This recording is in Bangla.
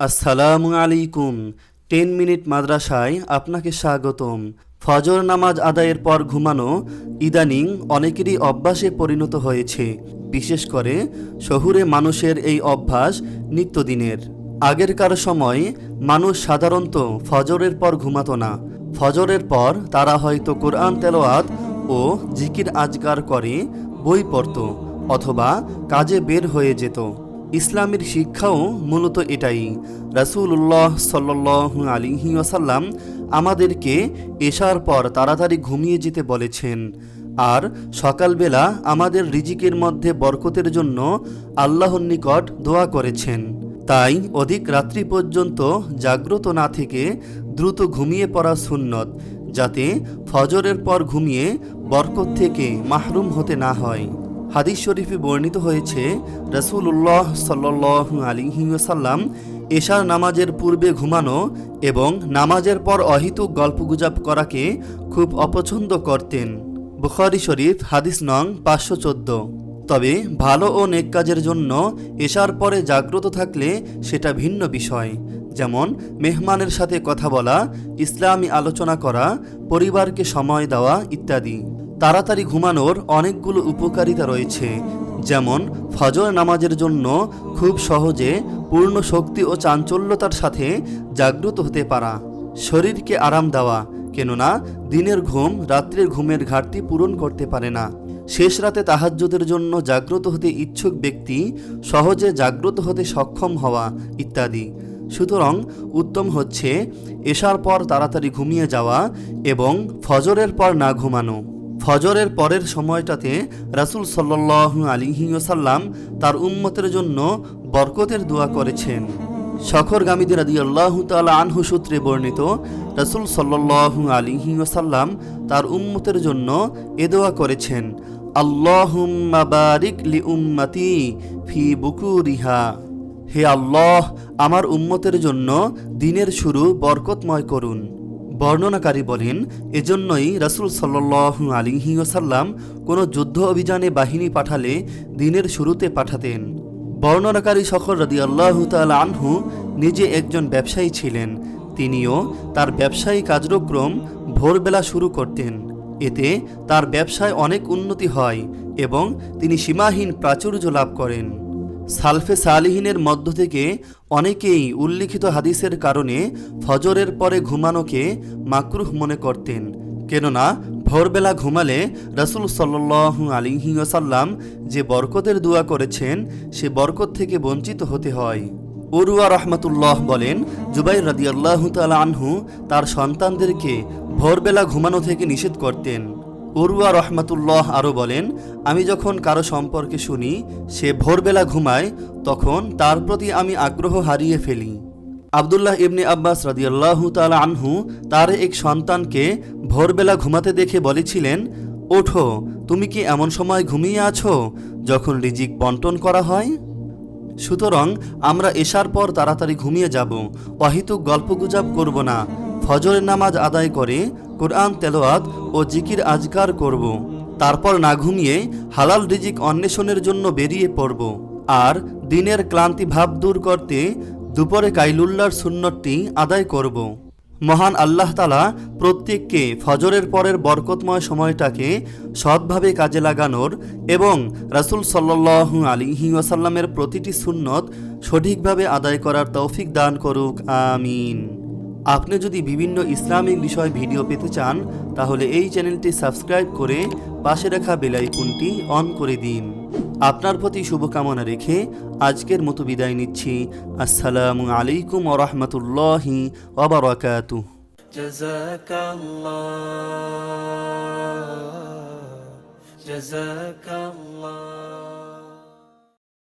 আসসালামু আলাইকুম। টেন মিনিট মাদ্রাসায় আপনাকে স্বাগতম। ফজর নামাজ আদায়ের পর ঘুমানো ইদানিং অনেকেরই অভ্যাসে পরিণত হয়েছে। বিশেষ করে শহুরে মানুষের এই অভ্যাস নিত্যদিনের। আগেরকার সময় মানুষ সাধারণত ফজরের পর ঘুমাতো না। ফজরের পর তারা হয়তো কোরআন তেলাওয়াত ও জিকির আজগার করে বই পড়ত অথবা কাজে বের হয়ে যেত। ইসলামের শিক্ষাও মূলত এটাই। রাসূলুল্লাহ সাল্লু আলিহি ওসাল্লাম আমাদেরকে এশার পর তাড়াতাড়ি ঘুমিয়ে যেতে বলেছেন। আর সকালবেলা আমাদের রিজিকের মধ্যে বরকতের জন্য আল্লাহর নিকট দোয়া করেছেন। তাই অধিক রাত্রি পর্যন্ত জাগ্রত না থেকে দ্রুত ঘুমিয়ে পড়া সুন্নত, যাতে ফজরের পর ঘুমিয়ে বরকত থেকে মাহরুম হতে না হয়। হাদিস শরীফে বর্ণিত হয়েছে রসুল্লাহ সাল্লু আলিহাসাল্লাম এশার নামাজের পূর্বে ঘুমানো এবং নামাজের পর অহিতুক গল্পগুজব করাকে খুব অপছন্দ করতেন। বুখারি শরীফ, হাদিস নং পাঁচশো চোদ্দ। তবে ভালো ও নেক কাজের জন্য এশার পরে জাগ্রত থাকলে সেটা ভিন্ন বিষয়। যেমন, মেহমানের সাথে কথা বলা, ইসলামী আলোচনা করা, পরিবারকে সময় দেওয়া ইত্যাদি। তাড়াতাড়ি ঘুমানোর অনেকগুলো উপকারিতা রয়েছে, যেমন ফজর নামাজের জন্য খুব সহজে পূর্ণ শক্তি ও চাঞ্চল্যতার সাথে জাগ্রত হতে পারা, শরীরকে আরাম দেওয়া, কেননা দিনের ঘুম রাত্রের ঘুমের ঘাটতি পূরণ করতে পারে না। শেষ রাতে তাহাজ্যদের জন্য জাগ্রত হতে ইচ্ছুক ব্যক্তি সহজে জাগ্রত হতে সক্ষম হওয়া ইত্যাদি। সুতরাং উত্তম হচ্ছে এশার পর তাড়াতাড়ি ঘুমিয়ে যাওয়া এবং ফজরের পর না ঘুমানো। ফজরের পরের সময়টাতে রাসুল সাল্লু আলিহিসাল্লাম তার উম্মতের জন্য বরকতের দোয়া করেছেন। শখরগামীদের আদি আল্লাহ তালা আনহু সূত্রে বর্ণিত, রাসুল সাল্লু আলিহিসাল্লাম তার উম্মতের জন্য এ দোয়া করেছেন, আল্লাহুম্মা উম্মতি ফি বুকুরিহা। হে আল্লাহ, আমার উম্মতের জন্য দিনের শুরু বরকতময় করুন। বর্ণনাকারী বলেন, এজন্যই রাসুল সাল্লু আলিহি ওসাল্লাম কোনো যুদ্ধ অভিযানে বাহিনী পাঠালে দিনের শুরুতে পাঠাতেন। বর্ণনাকারী সকল রাদি আল্লাহ আনহু নিজে একজন ব্যবসায়ী ছিলেন। তিনিও তার ব্যবসায়ী কার্যক্রম ভোরবেলা শুরু করতেন। এতে তার ব্যবসায় অনেক উন্নতি হয় এবং তিনি সীমাহীন প্রাচুর্য লাভ করেন। সালফে সালিহিনের মধ্য থেকে অনেকেই উল্লিখিত হাদিসের কারণে ফজরের পরে ঘুমানোকে মাকরুহ মনে করতেন। কেননা, ভোরবেলা ঘুমালে রসুল সাল্লু আলিহিসাল্লাম যে বরকতের দোয়া করেছেন, সে বরকত থেকে বঞ্চিত হতে হয়। উরুয়া রহমতুল্লাহ বলেন জুবাই রাদিয়াল্লাহু তালা আনহু তার সন্তানদেরকে ভোরবেলা ঘুমানো থেকে নিষেধ করতেন। উরুয়া রহমাতুল্লাহ আরও বলেন, আমি যখন কারও সম্পর্কে শুনি, সে ভোরবেলা ঘুমায়, তখন তার প্রতি আমি আগ্রহ হারিয়ে ফেলি। আবদুল্লাহ ইবনে আব্বাস রাদিয়াল্লাহু তালা আনহু তার এক সন্তানকে ভোরবেলা ঘুমাতে দেখে বলেছিলেন, ওঠো, তুমি কি এমন সময় ঘুমিয়ে আছো যখন রিজিক বন্টন করা হয়? সুতরাং আমরা এসার পর তাড়াতাড়ি ঘুমিয়ে যাব, অহিতুক গল্পগুজব করব না। ফজরের নামাজ আদায় করে, কোরআন তেলোয়াত ও জিকির আজকার করব। তারপর না ঘুমিয়ে হালাল রিজিক অন্বেষণের জন্য বেরিয়ে পড়ব। আর দিনের ক্লান্তি ভাব দূর করতে দুপুরে কাইলুল্লার সুন্নতটি আদায় করব। মহান আল্লাহ তালা প্রত্যেককে ফজরের পরের বরকতময় সময়টাকে সৎভাবে কাজে লাগানোর এবং রাসুল সাল্লু আলিহি ওয়াসাল্লামের প্রতিটি সুন্নত সঠিকভাবে আদায় করার তৌফিক দান করুক। আমিন। আপনি যদি বিভিন্ন ইসলামিক বিষয় ভিডিও পেতে চান তাহলে এই চ্যানেলটি সাবস্ক্রাইব করে পাশে রাখা বেলাইকুনটি অন করে দিন আপনার প্রতি শুভকামনা রেখে আজকের মতো বিদায় নিচ্ছি আসসালামু আলাইকুম ওরহমতুল্লাহি ওবরাকাতুহ جزاك الله جزاك الله